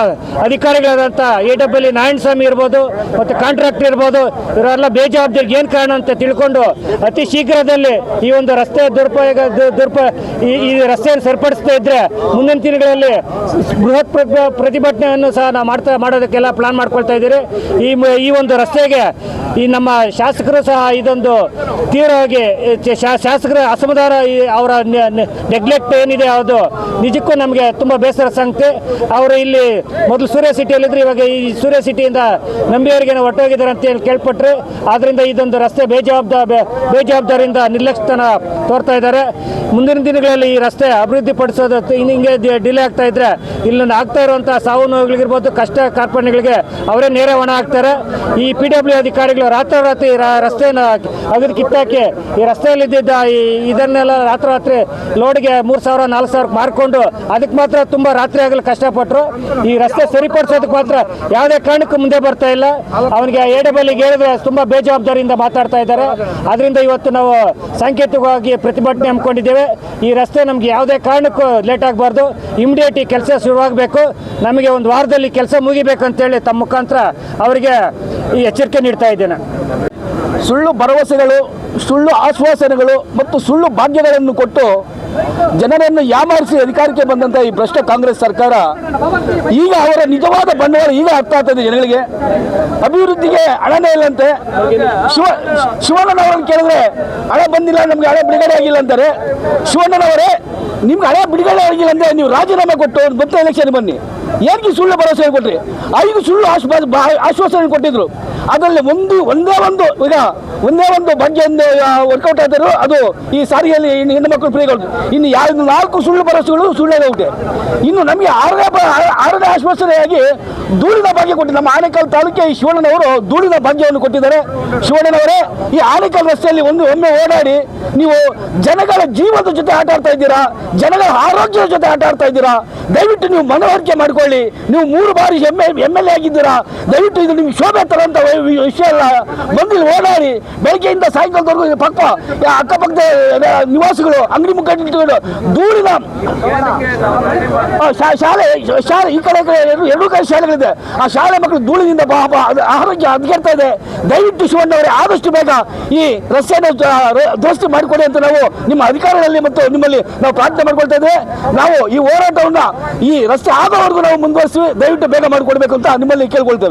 ಅಧಿಕಾರಿಗಳಾದಂಥ ಎ ಡಬ್ಲ್ಯೂ ನಾರಾಯಣ ಸ್ವಾಮಿ ಇರ್ಬೋದು ಮತ್ತು ಕಾಂಟ್ರಾಕ್ಟರ್ ಇರ್ಬೋದು, ಇವರೆಲ್ಲ ಬೇಜವಾಬ್ದಾರಿಗೆ ಏನು ಕಾರಣ ಅಂತ ತಿಳ್ಕೊಂಡು ಅತಿ ಶೀಘ್ರದಲ್ಲಿ ಈ ಒಂದು ರಸ್ತೆ ದುರುಪಯೋಗ ದುರ್ಪ, ಈ ರಸ್ತೆಯನ್ನು ಸರಿಪಡಿಸ್ತಾ ಇದ್ರೆ ಮುಂದಿನ ದಿನಗಳಲ್ಲಿ ಬೃಹತ್ ಪ್ರ- ಪ್ರತಿಭಟನೆಯನ್ನು ಸಹ ನಾವು ಮಾಡ್ತಾ, ಮಾಡೋದಕ್ಕೆಲ್ಲ ಪ್ಲಾನ್ ಮಾಡ್ಕೊಳ್ತಾ ಇದ್ದೀರಿ. ಈ ಈ ಒಂದು ರಸ್ತೆಗೆ ಈ ನಮ್ಮ ಶಾಸಕರು ಸಹ ಇದೊಂದು ತೀವ್ರವಾಗಿ ಶಾಸಕರ ಅಸಮಾಧಾನ ಅವರ ನೆಗ್ಲೆಕ್ಟ್ ಏನಿದೆ ಅದು ನಿಜಕ್ಕೂ ನಮಗೆ ತುಂಬ ಬೇಸರ ಸಂಗತಿ. ಅವರು ಇಲ್ಲಿ ಮೊದಲು ಸೂರ್ಯ ಸಿಟಿಯಲ್ಲಿದ್ದರು ಇವಾಗ ಈ ಸೂರ್ಯ ಸಿಟಿಯಿಂದ ನಂಬಿಯವರಿಗೆ ಹೊರಟೋಗಿದ್ದಾರೆ ಅಂತ ಹೇಳಿ ಕೇಳ್ಪಟ್ರು. ಆದ್ದರಿಂದ ಇದೊಂದು ರಸ್ತೆ ಬೇಜವಾಬ್ದಾರಿ ಬೇಜವಾಬ್ದಾರಿಯಿಂದ ನಿರ್ಲಕ್ಷ್ಯತನ ತೋರ್ತಾ ಇದ್ದಾರೆ. ಮುಂದಿನ ದಿನಗಳಲ್ಲಿ ಈ ರಸ್ತೆ ಅಭಿವೃದ್ಧಿ ಪಡಿಸೋದು ಹಿಂಗೆ ಡಿಲೇ ಆಗ್ತಾ ಇದ್ರೆ ಇಲ್ಲಿ ಆಗ್ತಾ ಇರುವಂಥ ಸಾವು ನೋವುಗಳಿಗಿರ್ಬೋದು ಕಷ್ಟ ಕಾರ್ಪಣ್ಯಗಳಿಗೆ ಅವರೇ ನೇರ ಹೊಣ ಆಗ್ತಾರೆ ಈ ಪಿ ಡಬ್ಲ್ಯೂ ಅಧಿಕಾರಿಗಳು ರಾತ್ರಿ ರಸ್ತೆಯನ್ನು ಅಗದು ಕಿತ್ತಾಕಿ ಈ ರಸ್ತೆಯಲ್ಲಿದ್ದ ಈ ಇದನ್ನೆಲ್ಲ ರಾತ್ರೋರಾತ್ರಿ ಲೋಡ್ಗೆ ಮೂರು ಸಾವಿರ, ನಾಲ್ಕು ಸಾವಿರ ಮಾರ್ಕೊಂಡು ಅದಕ್ಕೆ ಮಾತ್ರ ತುಂಬ ರಾತ್ರಿ ಆಗಲು ಕಷ್ಟಪಟ್ಟರು ಈ ರಸ್ತೆ ಸರಿಪಡಿಸೋದಕ್ಕೆ ಮಾತ್ರ ಯಾವುದೇ ಕಾರಣಕ್ಕೂ ಮುಂದೆ ಬರ್ತಾ ಇಲ್ಲ. ಅವನಿಗೆ ಎ ಡಬ್ಲ್ಯೂಗೆ ಹೇಳಿದ್ರೆ ತುಂಬ ಬೇಜವಾಬ್ದಾರಿಯಿಂದ ಮಾತಾಡ್ತಾ ಇದ್ದಾರೆ. ಅದರಿಂದ ಇವತ್ತು ನಾವು ಸಾಂಕೇತಿಕವಾಗಿ ಪ್ರತಿಭಟನೆ ಹಮ್ಮಿಕೊಂಡಿದ್ದೇವೆ. ಈ ರಸ್ತೆ ನಮಗೆ ಯಾವುದೇ ಕಾರಣಕ್ಕೂ ಲೇಟ್ ಆಗಬಾರ್ದು. ಇಮಿಡಿಯೇಟ್ ಈ ಕೆಲಸ ಶುರುವಾಗಬೇಕು. ನಮಗೆ ಒಂದು ವಾರದಲ್ಲಿ ಕೆಲಸ ಮುಗಿಬೇಕಂತೇಳಿ ತಮ್ಮ ಮುಖಾಂತರ ಅವರಿಗೆ ಈ ಎಚ್ಚರಿಕೆ ನೀಡ್ತಾ ಇದ್ದೇನೆ. ಸುಳ್ಳು ಭರವಸೆಗಳು, ಸುಳ್ಳು ಆಶ್ವಾಸನೆಗಳು ಮತ್ತು ಸುಳ್ಳು ಭಾಗ್ಯಗಳನ್ನು ಕೊಟ್ಟು ಜನರನ್ನು ಯಾಮಾರಿಸಿ ಅಧಿಕಾರಕ್ಕೆ ಬಂದಂಥ ಈ ಭ್ರಷ್ಟ ಕಾಂಗ್ರೆಸ್ ಸರ್ಕಾರ ಈಗ ಅವರ ನಿಜವಾದ ಬಂಡವಾಳ ಈಗ ಅರ್ಥ ಆಗ್ತದೆ ಜನಗಳಿಗೆ. ಅಭಿವೃದ್ಧಿಗೆ ಹಣನೇ ಇಲ್ಲಂತೆ ಶಿವ ಶಿವಣ್ಣನವರನ್ನು ಕೇಳಿದ್ರೆ ಹಣ ಬಂದಿಲ್ಲ, ನಮ್ಗೆ ಹಣ ಬಿಡುಗಡೆ ಆಗಿಲ್ಲ ಅಂತಾರೆ. ಶಿವಣ್ಣನವರೇ, ನಿಮ್ಗೆ ಹಣ ಬಿಡುಗಡೆ ಆಗಿಲ್ಲ ಅಂದ್ರೆ ನೀವು ರಾಜೀನಾಮೆ ಕೊಟ್ಟು ಮತ್ತೆ ಎಲೆಕ್ಷನ್ ಬನ್ನಿ. ಏನಕ್ಕೆ ಸುಳ್ಳು ಭರವಸೆ ಕೊಟ್ರಿ. ಐದು ಸುಳ್ಳು ಆಶ್ವಾಸನೆ ಕೊಟ್ಟಿದ್ರು. ಅದರಲ್ಲಿ ಒಂದು ಒಂದೇ ಒಂದು ಈಗ ಒಂದೇ ಒಂದು ಬಗ್ಗೆ ವರ್ಕೌಟ್ ಆದರೂ ಅದು ಈ ಸಾರಿಗೆಯಲ್ಲಿ ಹೆಣ್ಣು ಮಕ್ಕಳು ಫ್ರೀಗಳು ಇನ್ನು ಯಾವ ನಾಲ್ಕು ಸುಳ್ಳು ಭರವಸೆಗಳು ಸುಳ್ಳಾಗೌಟೆ ಇನ್ನು ನಮಗೆ ಆರನೇ ಆರನೇ ಆಶ್ವಾಸನೆಯಾಗಿ ಧೂಳಿನ ಭಾಗ್ಯ ಕೊಟ್ಟಿದ್ದ ನಮ್ಮ ಆನೇಕಲ್ ಈ ಶಿವಣ್ಣನವರು ಧೂಳಿನ ಭಾಗ್ಯವನ್ನು ಕೊಟ್ಟಿದ್ದಾರೆ. ಶಿವಣ್ಣನವರೇ, ಈ ಆನೇಕಲ್ ರಸ್ತೆಯಲ್ಲಿ ಒಂದು ಒಮ್ಮೆ ಓಡಾಡಿ ನೀವು ಜನಗಳ ಜೀವದ ಜೊತೆ ಆಟ ಆಡ್ತಾ ಇದ್ದೀರಾ? ಜನಗಳ ಆರೋಗ್ಯದ ಜೊತೆ ಆಟ ಆಡ್ತಾ ಇದ್ದೀರಾ? ದಯವಿಟ್ಟು ನೀವು ಮನವರಿಕೆ ಮಾಡಿಕೊಳ್ಳಿ. ನೀವು ಮೂರು ಬಾರಿ ಎಂ ಎಂ ಎಲ್ ಎ ಆಗಿದ್ದೀರಾ. ದಯವಿಟ್ಟು ಇದು ನಿಮ್ಗೆ ಶೋಭೆ ತರಂತ ವಿ- ವಿಷಯ ಅಲ್ಲ. ಬಂದು ಓಡಾಡಿ, ಬೆಳಗ್ಗೆಯಿಂದ ಸಾಯಂಕಾಲದವರೆಗೂ ಪಕ್ಕ ಅಕ್ಕಪಕ್ಕದ ನಿವಾಸಿಗಳು, ಅಂಗಡಿ ಮುಖಂಡಗಳು ದೂರಿನ ಶಾಲೆ ಶಾಲೆ, ಈ ಕಡೆ ಕಡೆ ಎರಡು ಕಡೆ ಶಾಲೆಗಳಿದೆ. ಆ ಶಾಲೆ ಮಕ್ಕಳು ಧೂಳಿನಿಂದ ಆರೋಗ್ಯ ಹದಗೆಡ್ತಾ ಇದೆ. ದಯವಿಟ್ಟು ಶಿವಣ್ಣವರೇ ಆದಷ್ಟು ಬೇಗ ಈ ರಸ್ತೆಯನ್ನು ದುರಸ್ತಿ ಮಾಡಿಕೊಡಿ ಅಂತ ನಾವು ನಿಮ್ಮ ಅಧಿಕಾರಿಗಳಲ್ಲಿ ಮತ್ತು ನಿಮ್ಮಲ್ಲಿ ನಾವು ಪ್ರಾರ್ಥನೆ ಮಾಡ್ಕೊಳ್ತಾ ಇದ್ದೇವೆ. ನಾವು ಈ ಹೋರಾಟವನ್ನ ಈ ರಸ್ತೆ ಆಗೋವರೆಗೂ ನಾವು ಮುಂದುವರಿಸಿ ದಯವಿಟ್ಟು ಬೇಗ ಮಾಡಿಕೊಡ್ಬೇಕು ಅಂತ ನಿಮ್ಮಲ್ಲಿ ಕೇಳ್ಕೊಳ್ತೇವೆ.